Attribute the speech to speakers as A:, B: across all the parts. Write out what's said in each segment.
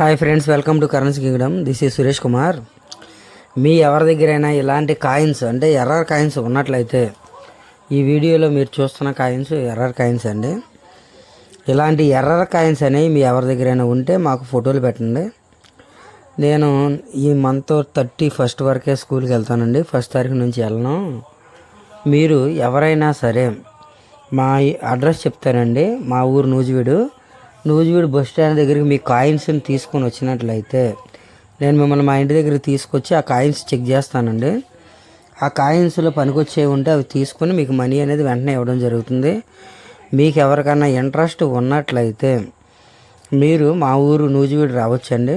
A: Hi friends welcome to currency kingdom this is Suresh Kumar మీ ఎవరి దగ్గరైనా ఇలాంటి coins అంటే ఎర్రర్ కాయిన్స్ ఉన్నట్లయితే ఈ వీడియోలో మీరు చూస్తున్న కాయిన్స్ ఎర్రర్ కాయిన్స్ అండి. ఇలాంటి ఎర్రర్ కాయిన్స్ అనేవి మీ ఎవరి దగ్గరైనా ఉంటే మాకు ఫోటోలు పెట్టండి. నేను ఈ మంత్ థర్టీ ఫస్ట్ వరకే స్కూల్కి వెళ్తానండి. ఫస్ట్ తారీఖు నుంచి వెళ్ళను. మీరు ఎవరైనా సరే మా అడ్రస్ చెప్తానండి. మా ఊరు నూజివీడు. నూజివీడు బస్ స్టాండ్ దగ్గరికి మీ కాయిన్స్ని తీసుకొని వచ్చినట్లయితే నేను మిమ్మల్ని మా ఇంటి దగ్గరికి తీసుకొచ్చి ఆ కాయిన్స్ చెక్ చేస్తానండి. ఆ కాయిన్స్లో పనికొచ్చేవి ఉంటే అవి తీసుకొని మీకు మనీ అనేది వెంటనే ఇవ్వడం జరుగుతుంది. మీకు ఎవరికైనా ఇంట్రెస్ట్ ఉన్నట్లయితే మీరు మా ఊరు నూజివీడు రావచ్చండి.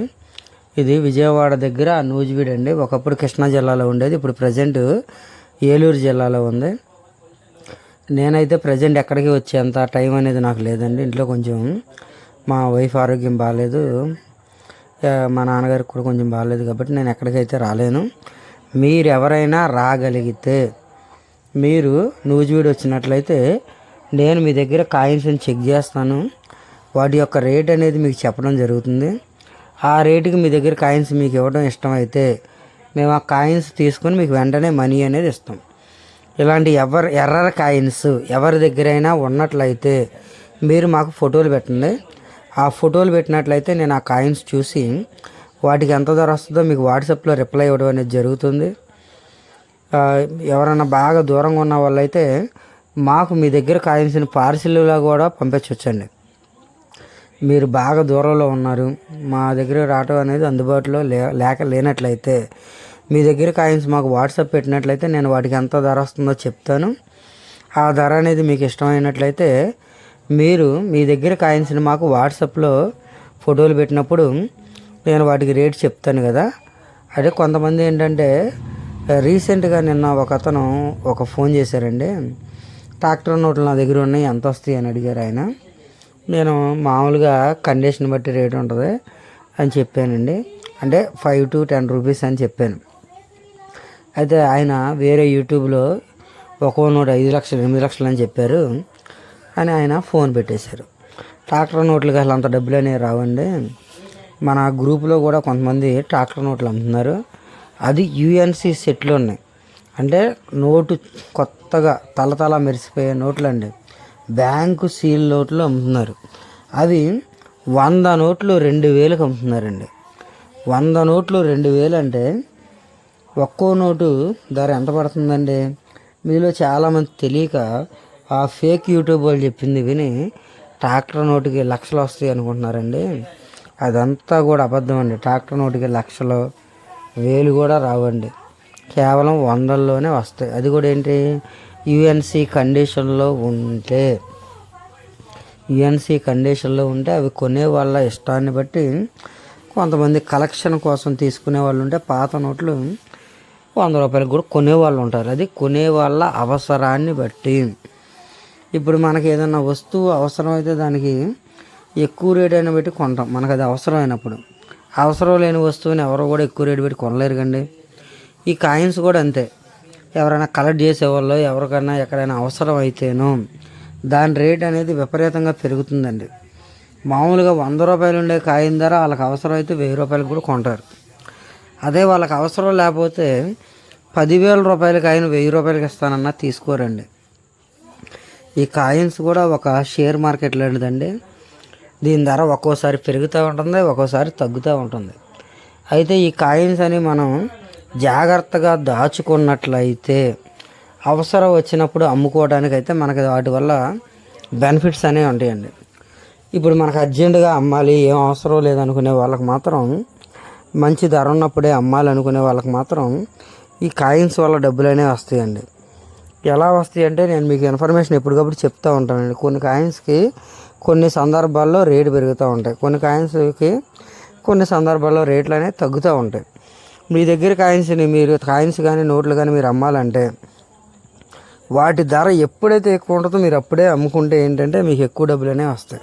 A: ఇది విజయవాడ దగ్గర ఆ నూజివీడు అండి. ఒకప్పుడు కృష్ణా జిల్లాలో ఉండేది. ఇప్పుడు ప్రజెంట్ ఏలూరు జిల్లాలో ఉంది. నేనైతే ప్రజెంట్ ఎక్కడికి వచ్చేంత టైం అనేది నాకు లేదండి. ఇంట్లో కొంచెం మా వైఫ్ ఆరోగ్యం బాగాలేదు మా నాన్నగారికి కూడా కొంచెం బాగాలేదు కాబట్టి నేను ఎక్కడికైతే రాలేను. మీరు ఎవరైనా రాగలిగితే మీరు నూజివీడు వచ్చినట్లయితే నేను మీ దగ్గర కాయిన్స్ని చెక్ చేస్తాను. వాటి యొక్క రేట్ అనేది మీకు చెప్పడం జరుగుతుంది. ఆ రేటుకి మీ దగ్గర కాయిన్స్ మీకు ఇవ్వడం ఇష్టమైతే మేము ఆ కాయిన్స్ తీసుకొని మీకు వెంటనే మనీ అనేది ఇస్తాం. ఇలాంటి ఎవరు ఎర్రర్ కాయిన్స్ ఎవరి దగ్గరైనా ఉన్నట్లయితే మీరు మాకు ఫోటోలు పెట్టండి. ఆ ఫోటోలు పెట్టినట్లయితే నేను ఆ కాయిన్స్ చూసి వాటికి ఎంత ధర వస్తుందో మీకు వాట్సాప్లో రిప్లై ఇవ్వడం అనేది జరుగుతుంది. ఎవరైనా బాగా దూరంగా ఉన్న వాళ్ళైతే మాకు మీ దగ్గర కాయిన్స్ని పార్సిల్లా కూడా పంపించవచ్చండి మీరు బాగా దూరంలో ఉన్నారు మా దగ్గర రావటం అనేది అందుబాటులో లే లేక లేనట్లయితే మీ దగ్గర కాయిన్స్ మాకు వాట్సాప్ పెట్టినట్లయితే నేను వాటికి ఎంత ధర వస్తుందో చెప్తాను. ఆ ధర అనేది మీకు ఇష్టమైనట్లయితే మీరు మీ దగ్గర కాయిన్స్ని మాకు వాట్సాప్లో ఫోటోలు పెట్టినప్పుడు నేను వాటికి రేట్ చెప్తాను కదా. అదే కొంతమంది ఏంటంటే రీసెంట్గా నిన్న ఒక అతను ఒక ఫోన్ చేశారండి. ట్రాక్టర్ నోట్లు నా దగ్గర ఉన్నాయి ఎంత వస్తాయి అని అడిగారు ఆయన. నేను మామూలుగా కండిషన్ బట్టి రేట్ ఉంటుంది అని చెప్పానండి. అంటే ఫైవ్ టు టెన్ రూపీస్ అని చెప్పాను. అయితే ఆయన వేరే యూట్యూబ్లో ఒక్కో నూట ఐదు లక్షలు ఎనిమిది లక్షలు అని చెప్పారు. అని ఆయన ఫోన్ పెట్టేశారు. ట్రాక్టర్ నోట్లకి అసలు అంత డబ్బులు అనేవి రావండి. మన గ్రూప్లో కూడా కొంతమంది ట్రాక్టర్ నోట్లు అమ్ముతున్నారు. అది యుఎన్సి సెట్లు ఉన్నాయి. అంటే నోటు కొత్తగా తలతల మెరిసిపోయే నోట్లు అండి. బ్యాంకు సీల్ నోట్లు అమ్ముతున్నారు. అవి వంద నోట్లు రెండు వేలకు అమ్ముతున్నారండి. వంద నోట్లు రెండు వేలు అంటే ఒక్కో నోటు ధర ఎంత పడుతుందండి? మీలో చాలామంది తెలియక ఆ ఫేక్ యూట్యూబ్ వాళ్ళు చెప్పింది విని ట్రాక్టర్ నోటికి లక్షలు వస్తాయి అనుకుంటున్నారండి. అదంతా కూడా అబద్ధం అండి. ట్రాక్టర్ నోటికి లక్షలు వేలు కూడా రావండి. కేవలం వందల్లోనే వస్తాయి. అది కూడా ఏంటి? యుఎన్సి కండిషన్లో ఉంటే యుఎన్సి కండిషన్లో ఉంటే అవి కొనే వాళ్ళ ఇష్టాన్ని బట్టి కొంతమంది కలెక్షన్ కోసం తీసుకునే వాళ్ళు ఉంటే పాత నోట్లు వంద రూపాయలకు కూడా కొనేవాళ్ళు ఉంటారు. అది కొనే వాళ్ళ అవసరాన్ని బట్టి. ఇప్పుడు మనకి ఏదైనా వస్తువు అవసరమైతే దానికి ఎక్కువ రేట్ అయినా పెట్టి కొంటాం. మనకు అది అవసరమైనప్పుడు. అవసరం లేని వస్తువుని ఎవరు కూడా ఎక్కువ రేటు పెట్టి కొనలేరు కండి. ఈ కాయిన్స్ కూడా అంతే. ఎవరైనా కలెక్ట్ చేసేవాళ్ళు ఎవరికైనా ఎక్కడైనా అవసరం అయితేనో దాని రేట్ అనేది విపరీతంగా పెరుగుతుందండి. మామూలుగా వంద రూపాయలు ఉండే కాయిన్ ధర వాళ్ళకి అవసరం అయితే వెయ్యి రూపాయలకు కూడా కొంటారు. అదే వాళ్ళకి అవసరం లేకపోతే పదివేల రూపాయల కాయిన్ వెయ్యి రూపాయలకి ఇస్తానన్నా తీసుకోరండి. ఈ కాయిన్స్ కూడా ఒక షేర్ మార్కెట్ లాంటిదండి. దీని ధర ఒక్కోసారి పెరుగుతూ ఉంటుంది ఒక్కోసారి తగ్గుతూ ఉంటుంది. అయితే ఈ కాయిన్స్ అని మనం జాగ్రత్తగా దాచుకున్నట్లయితే అవసరం వచ్చినప్పుడు అమ్ముకోవడానికి అయితే మనకి వాటి వల్ల బెనిఫిట్స్ అనేవి ఉంటాయండి. ఇప్పుడు మనకు అర్జెంటుగా అమ్మాలి ఏం అవసరం లేదనుకునే వాళ్ళకి మాత్రం మంచి ధర ఉన్నప్పుడే అమ్మాలి అనుకునే వాళ్ళకి మాత్రం ఈ కాయిన్స్ వల్ల డబ్బులు అనేవి వస్తాయండి. ఎలా వస్తాయి అంటే నేను మీకు ఇన్ఫర్మేషన్ ఎప్పటికప్పుడు చెప్తూ ఉంటానండి. కొన్ని కాయిన్స్కి కొన్ని సందర్భాల్లో రేటు పెరుగుతూ ఉంటాయి. కొన్ని కాయిన్స్కి కొన్ని సందర్భాల్లో రేట్లు అనేవి తగ్గుతూ ఉంటాయి. మీ దగ్గర కాయిన్స్ని మీరు కాయిన్స్ కానీ నోట్లు కానీ మీరు అమ్మాలంటే వాటి ధర ఎప్పుడైతే ఎక్కువ ఉంటుందో మీరు అప్పుడే అమ్ముకుంటే ఏంటంటే మీకు ఎక్కువ డబ్బులు అనేవి వస్తాయి.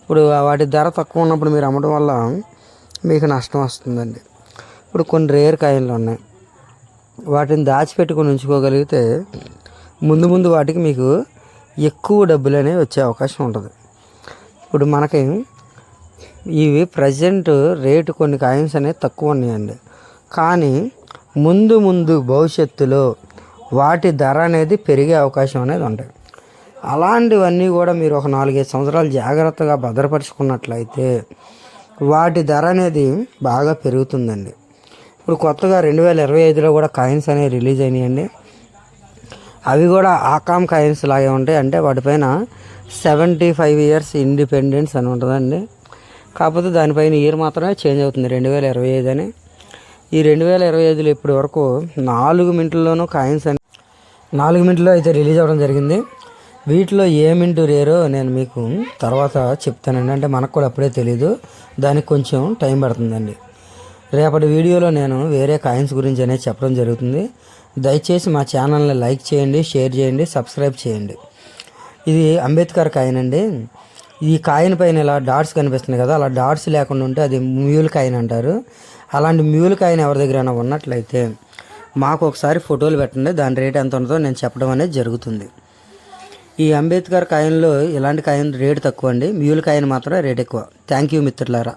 A: ఇప్పుడు వాటి ధర తక్కువ ఉన్నప్పుడు మీరు అమ్మడం వల్ల మీకు నష్టం వస్తుందండి. ఇప్పుడు కొన్ని రేర్ కాయిన్లు ఉన్నాయి. వాటిని దాచిపెట్టుకొని ఉంచుకోగలిగితే ముందు ముందు వాటికి మీకు ఎక్కువ డబ్బులు అనేవి వచ్చే అవకాశం ఉంటుంది. ఇప్పుడు మనకి ఇవి ప్రజెంట్ రేటు కొన్ని కాయిన్స్ అనేవి తక్కువ ఉన్నాయండి. కానీ ముందు ముందు భవిష్యత్తులో వాటి ధర అనేది పెరిగే అవకాశం అనేది ఉంటుంది అలాంటివన్నీ కూడా మీరు ఒక నాలుగైదు సంవత్సరాలు జాగ్రత్తగా భద్రపరుచుకున్నట్లయితే వాటి ధర అనేది బాగా పెరుగుతుందండి. ఇప్పుడు కొత్తగా రెండు వేల ఇరవై ఐదులో కూడా కాయిన్స్ అనేవి రిలీజ్ అయినాయండి. అవి కూడా ఆకామ్ కాయిన్స్ లాగే ఉంటాయి. అంటే వాటిపైన సెవెంటీ ఫైవ్ ఇయర్స్ ఇండిపెండెన్స్ అని ఉంటుందండి. కాకపోతే దానిపైన ఇయర్ మాత్రమే చేంజ్ అవుతుంది రెండు వేల ఇరవై ఐదు అని. ఈ రెండు వేల ఇరవై ఐదులో ఇప్పటి వరకు నాలుగు మింట్లలోనూ కాయిన్స్ అని నాలుగు మింట్లో అయితే రిలీజ్ అవ్వడం జరిగింది. వీటిలో ఏ మింటు రేరో నేను మీకు తర్వాత చెప్తానండి. అంటే మనకు కూడా అప్పుడే తెలీదు. దానికి కొంచెం టైం పడుతుందండి. రేపటి వీడియోలో నేను వేరే కాయిన్స్ గురించి అనేది చెప్పడం జరుగుతుంది. దయచేసి మా ఛానల్ని లైక్ చేయండి షేర్ చేయండి సబ్స్క్రైబ్ చేయండి. ఇది అంబేద్కర్ కాయిన్ అండి. ఈ కాయిన్ పైన ఇలా డాట్స్ కనిపిస్తుంది కదా అలా డాట్స్ లేకుండా ఉంటే అది మ్యూల్ కాయిన్ అంటారు. అలాంటి మ్యూల్ కాయిన్ ఎవరి దగ్గరైనా ఉన్నట్లయితే మాకు ఒకసారి ఫోటోలు పెట్టండి దాని రేట్ ఎంత ఉంటుందో నేను చెప్పడం అనేది జరుగుతుంది. ఈ అంబేద్కర్ కాయిన్లో ఇలాంటి కాయిన్ రేట్ తక్కువ అండి మ్యూల్ కాయిన్ మాత్రం రేట్ ఎక్కువ. థ్యాంక్ యూ మిత్రులారా.